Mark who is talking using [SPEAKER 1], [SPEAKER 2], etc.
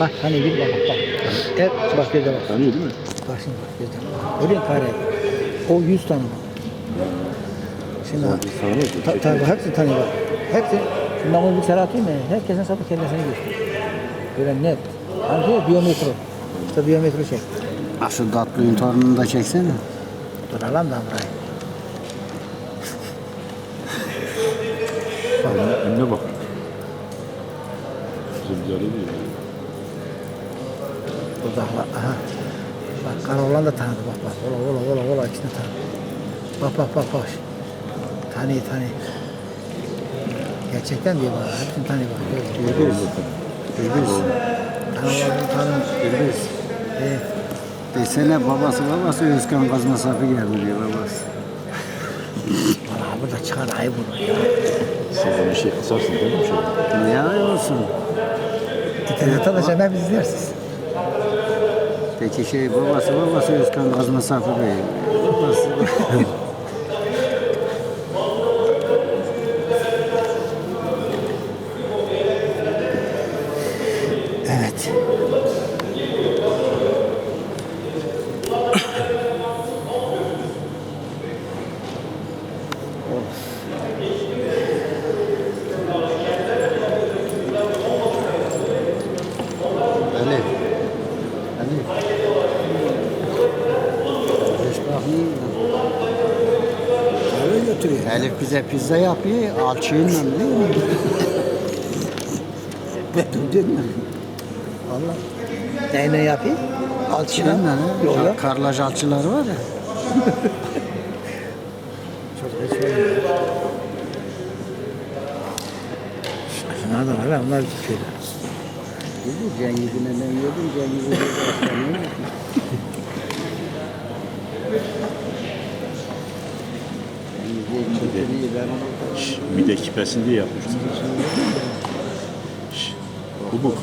[SPEAKER 1] Bak hani git bak bak. Hep bak gözle bak.
[SPEAKER 2] Tanıyor değil mi?
[SPEAKER 1] Bak şimdi bak gözle bak. Görüyor musun kare? O yüz tane bak. Şimdi bak. Ta, tabii hepsi tanıyor bak. Hepsi. Şimdi ben onu bir kere atayım mı? Herkesin sapı kellesini gösteriyor. Böyle net. Hani diyor biyometri. İşte biyometri çek.
[SPEAKER 3] Bak şu tatlının torununu da çeksene.
[SPEAKER 1] Dur alam da burayı.
[SPEAKER 2] Önüne, önüne bak. Güzel bir değil.
[SPEAKER 1] Burada. Aha. Bak kara olan da tanıdı bak bak. Ola ola ola ola ikisini tanıdı. Bak bak bak bak. Tanıyor tanıyor. Gerçekten diyor bana. Hepsini tanıyor bak. Musun?
[SPEAKER 3] Gürbüz. Gürbüz.
[SPEAKER 1] Tanımadığını tanıyor.
[SPEAKER 3] Gürbüz.
[SPEAKER 1] Evet.
[SPEAKER 3] Desene babası babası Özkan kazma sapı geldi diyor babası.
[SPEAKER 1] Valla burada çıkar ayıp olur ya.
[SPEAKER 2] Sen bir şey kısarsın değil mi?
[SPEAKER 3] Ay olsun.
[SPEAKER 1] İnternette de sen biz izlersiz.
[SPEAKER 3] Peki şey babası babası Özkan kazma sapı değil. Babası.
[SPEAKER 1] Evet.
[SPEAKER 3] Ali.
[SPEAKER 1] Götürüyor.
[SPEAKER 3] Elif bize pizza yapıyor, alçıyla değil mi? Götürdün mü?
[SPEAKER 1] Valla. Neyle yapayım? Alçıyla.
[SPEAKER 3] Ha?
[SPEAKER 1] ya.
[SPEAKER 3] Karlaj alçıları var ya.
[SPEAKER 1] Çok geç olmuyor. Şunlar da var ha, onlar bir şeyler.
[SPEAKER 3] Dedi Cengiz'in ben yedim, Cengiz'in de başkanı.
[SPEAKER 2] Şş, mide kipesini diye Bu bu.